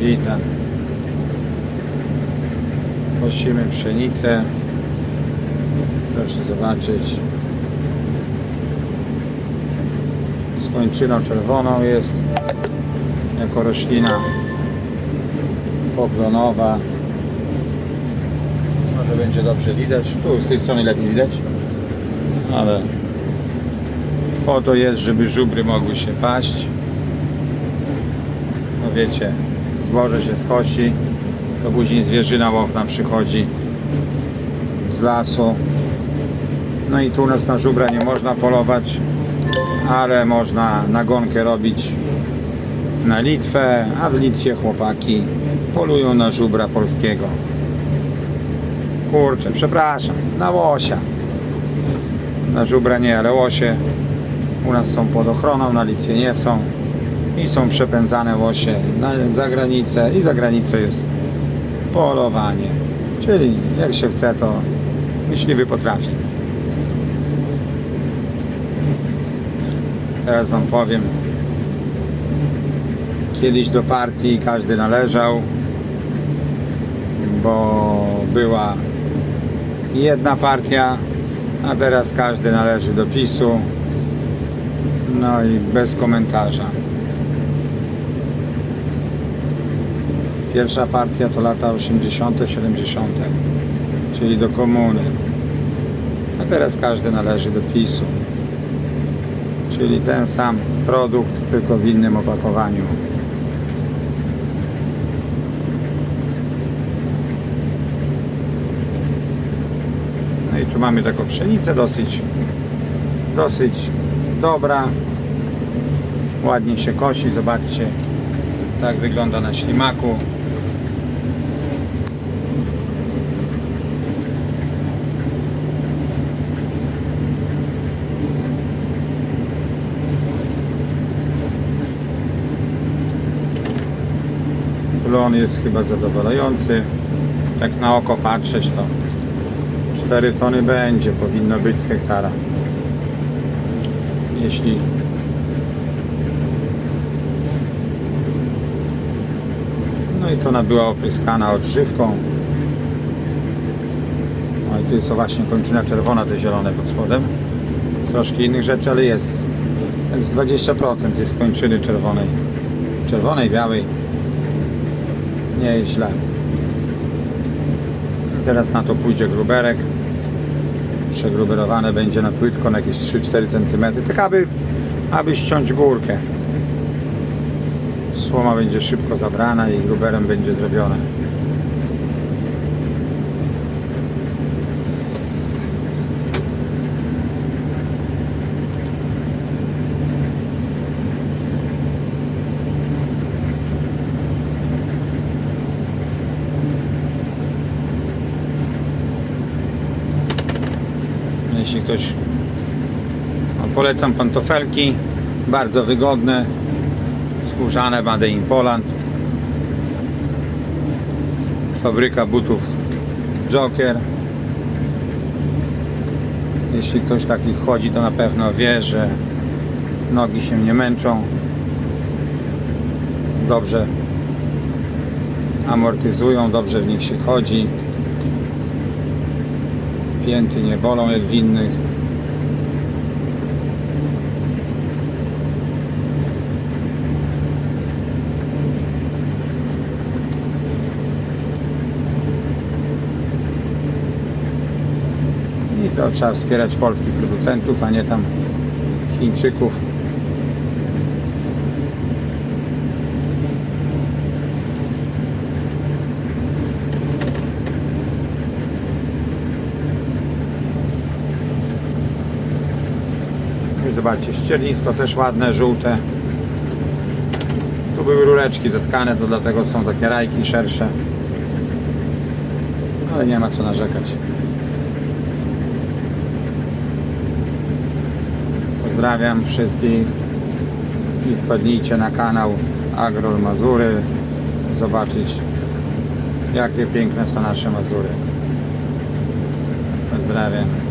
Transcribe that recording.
Witam. Kosimy pszenicę. Proszę zobaczyć. Z kończyną czerwoną jest jako roślina poglonowa. Może będzie dobrze widać. Tu z tej strony lepiej widać. Ale po to jest, żeby żubry mogły się paść. No wiecie, zboże się skosi, to później zwierzyna łowna przychodzi z lasu. No i tu u nas na żubra nie można polować, ale można nagonkę robić na Litwę, a w Litwie chłopaki polują na żubra polskiego. Kurczę, przepraszam, na łosia. Na żubra nie, ale łosie u nas są pod ochroną, na Litwie nie są. I są przepędzane łosie na, za granicę i za granicą jest polowanie. Czyli jak się chce, to myśliwy potrafi. Teraz Wam powiem. Kiedyś do partii każdy należał, bo była jedna partia, a teraz każdy należy do PiSu. No i bez komentarza. Pierwsza partia to lata 80., 70., czyli do komuny. A teraz każdy należy do PiSu. Czyli ten sam produkt, tylko w innym opakowaniu. No i tu mamy taką pszenicę dosyć dosyć dobra. Ładnie się kosi, zobaczcie. Tak wygląda na ślimaku. Plon jest chyba zadowalający. Jak na oko patrzeć, to 4 tony będzie, powinno być z hektara. Jeśli No i to ona była opryskana odżywką. No i tu jest właśnie kończyna czerwona, te zielone pod spodem. Troszkę innych rzeczy, ale jest. Tak z 20% jest kończyny czerwonej. Czerwonej, białej. Nie jest źle. I Teraz na to pójdzie gruberek. Przegruberowane będzie na płytko na jakieś 3-4 cm. Tak aby, aby ściąć górkę. Słoma będzie szybko zabrana i gruberem będzie zrobione. Jeśli ktoś no, polecam pantofelki, bardzo wygodne, skórzane Made in Poland. Fabryka butów Joker. Jeśli ktoś takich chodzi, to na pewno wie, że nogi się nie męczą. Dobrze amortyzują, dobrze w nich się chodzi. Pięty nie bolą jak w innych. I to trzeba wspierać polskich producentów, a nie tam Chińczyków. I zobaczcie, ściernisko też ładne, żółte. Tu były rureczki zatkane, to dlatego są takie rajki szersze. Ale nie ma co narzekać. Pozdrawiam wszystkich i wpadnijcie na kanał Agrol Mazury zobaczyć jakie piękne są nasze Mazury. Pozdrawiam.